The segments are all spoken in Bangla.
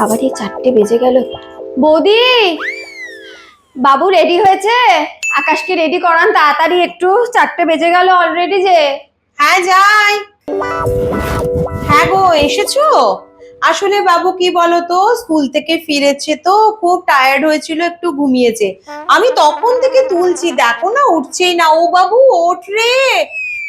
আবার এই চারটে বেজে গেল। বৌদি, বাবু রেডি হয়েছে? আকাশকে রেডি করান, তাড়াতাড়ি একটু। চারটে বেজে গেল অলরেডি যে। হ্যাঁ যাই। হ্যাঁ গো, এসেছ? আসলে বাবু, কি বলতো, স্কুল থেকে ফিরেছে তো, খুব টায়ার্ড হয়েছিল, একটু ঘুমিয়েছে। আমি তখন থেকে তুলছি, দেখো না, উঠছেই না। ও বাবু, ওঠ রে।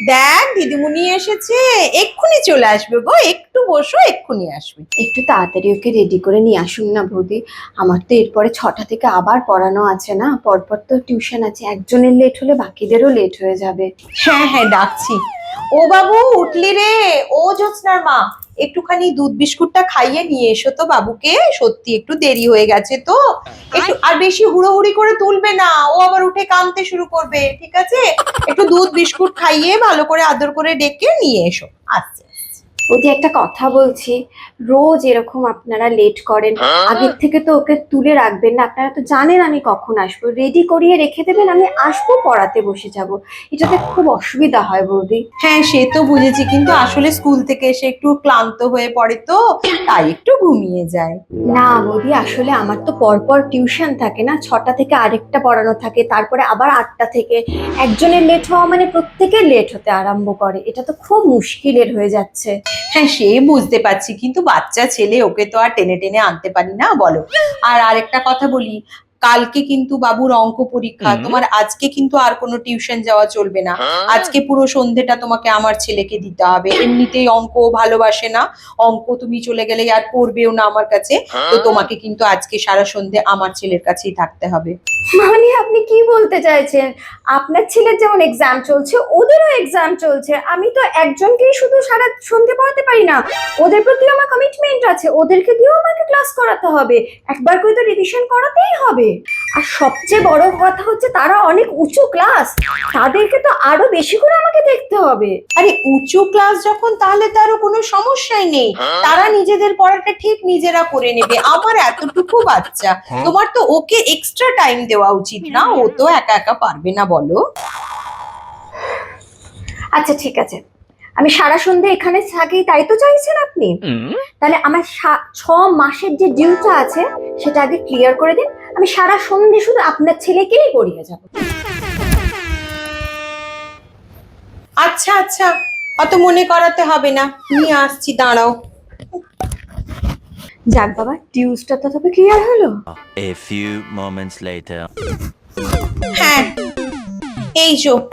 দেখ দিদিমণি এসেছে। এক্ষুনি চলে আসবে গো একটু বসো এক্ষুনি আসবে। একটু তাড়াতাড়ি ওকে রেডি করে নিয়ে আসুন না বৌদি। আমার তো এরপরে ছটা থেকে আবার পড়ানো আছে না পরপর তো টিউশন আছে। একজনের লেট হলে বাকিদেরও লেট হয়ে যাবে। হ্যাঁ হ্যাঁ ডাকছি। ও বাবু উঠলি রে। ও জ্যোৎস্নার মা একটুখানি দুধ বিস্কুটটা খাইয়ে নিয়ে এসো তো বাবুকে। সত্যি একটু দেরি হয়ে গেছে তো। একটু আর বেশি হুড়োহুড়ি করে তুলবে না। ও আবার উঠে কামতে শুরু করবে ঠিক আছে? একটু দুধ বিস্কুট খাইয়ে ভালো করে আদর করে ডেকে নিয়ে এসো। আচ্ছা বৌদি একটা কথা বলছি রোজ এরকম আপনারা লেট করেন। আগের থেকে তো ওকে তুলে রাখবেন না। আপনারা তো জানেন আমি কখন আসব। রেডি করিয়ে রেখে দেবেন আমি আসব পড়াতে বসে যাব। এটাতে খুব অসুবিধা হয় বৌদি। হ্যাঁ সে তো বুঝেছি কিন্তু আসলে স্কুল থেকে এসে একটু ক্লান্ত হয়ে পড়ে তো তাই একটু ঘুমিয়ে যায়। না বৌদি আসলে আমার তো পরপর টিউশন থাকে না। ছটা থেকে আরেকটা পড়ানো থাকে তারপরে আবার আটটা থেকে। একজনের লেট হওয়া মানে প্রত্যেকের লেট হতে আরম্ভ করে। এটা তো খুব মুশকিলের হয়ে যাচ্ছে। হ্যাঁ সে বুঝতে পারছি। কিন্তু বাচ্চা ছেলে, ওকে তো আর টেনে টেনে আনতে পারি না, বলো। আর আরেকটা কথা বলি কালকে কিন্তু বাবুর অঙ্ক পরীক্ষা তোমার আজকে কিন্তু আর কোনো টিউশন যাওয়া চলবে না। আজকে পুরো সন্ধেটা তোমাকে আমার ছেলেকে দিতে হবে। এমনিতেই অঙ্ক ভালোবাসে না। অঙ্ক তুমি চলে গেলে আর পড়বেও না আমার কাছে। তো তোমাকে কিন্তু আজকে সারা সন্ধে আমার ছেলের কাছেই থাকতে হবে। মানে আপনি কি বলতে চাইছেন? আপনার ছেলের যেমন এক্সাম চলছে ওদেরও এক্সাম চলছে। আমি তো একজনকেই শুধু সারা সন্ধে পড়াতে পারি না। ওদের প্রতি আমার কমিটমেন্ট আছে। ওদেরকে দিয়েও আমাকে ক্লাস করাতে হবে। একবার করে তো রিভিশন করাতেই হবে। আর সবচেয়ে বড় কথা হচ্ছে তারা অনেক উঁচু ক্লাস তাদেরকে তো আরও বেশি করে আমাকে দেখতে হবে। আরে উঁচু ক্লাস যখন তাহলে তারও কোনো সমস্যাই নেই। তারা নিজেদের পড়াটা ঠিক নিজেরা করে নেবে। আমার এতটুকু বাচ্চা তোমার তো ওকে এক্সট্রা টাইম দেওয়া উচিত না। ও তো একা একা পারবে না বলো। আচ্ছা ঠিক আছে। আমি সারা সন্ধে এখানে থাকি তাই তো চাইছেন আপনি? তাহলে আমার সা- ছ মাসের যে ডিউটা আছে সেটা আগে ক্লিয়ার করে দিন। আমি সারা সন্ধে শুধু আপনার ছেলেকেই পড়িয়ে যাব। আচ্ছা আচ্ছা। অত মনে করাতে হবে না। নিয়ে আসছি দাঁড়াও। যাক বাবা ডিউসটা তো তবে ক্লিয়ার হলো। A few moments later. হ্যাঁ। এই যো।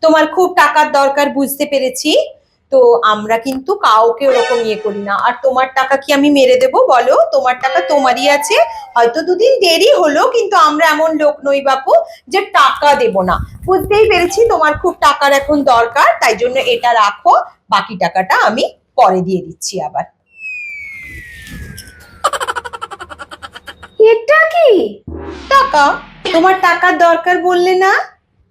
তোমার খুব টাকার দরকার বুঝতে পেরেছি। তো আমরা কিন্তু কাউকে ওরকম ইয়ে করি না। আর তোমার টাকা কি আমি মেরে দেবো বলো? তোমার টাকা তোমারই আছে। হয়তো দুদিন দেরি হলো কিন্তু আমরা এমন লোক নই বাপু যে টাকা দেব না। বুঝতেই পেরেছি তোমার খুব টাকার এখন দরকার তাই জন্য এটা রাখো। বাকি টাকাটা আমি পরে দিয়ে দিচ্ছি আবার। এটা কি? টাকা? তোমার টাকার দরকার বললে না?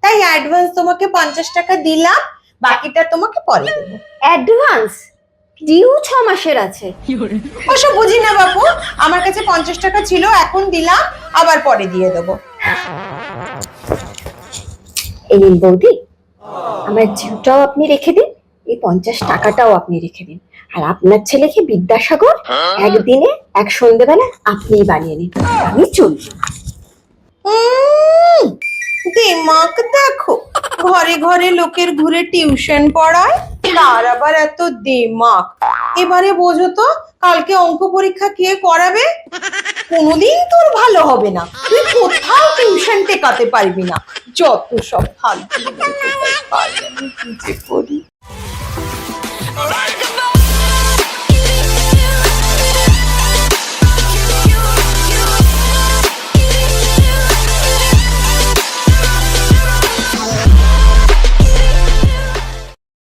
তাই অ্যাডভান্স তোমাকে পঞ্চাশ টাকা দিলাম। বাকিটা তোমাকে পরে দেবো। অ্যাডভান্স ডিউ ছ মাসের আছে। ওসব বুঝি না বাবু আমার কাছে পঞ্চাশ টাকা ছিল এখন দিলাম আবার পরে দিয়ে দেবো। এই নিন বৌদি আমার ডিউটাও আপনি রেখে দিন এই পঞ্চাশ টাকাটাও আপনি রেখে দিন। আর আপনার ছেলেকে বিদ্যাসাগর একদিনে এক সন্ধ্যেবেলা আপনিই বানিয়ে নিন। আমি চলি। দিমাগ দেখো। ঘরে ঘরে লোকের ঘুরে টিউশন পড়ায়। তার আবার এত দিমাগ। এবারে বোঝো তো, কালকে অঙ্ক পরীক্ষা কে করাবে? কোনোদিন তোর ভালো হবে না। তুই কোথাও টিউশন টেকাতে পারবি না। যত সব ফালতু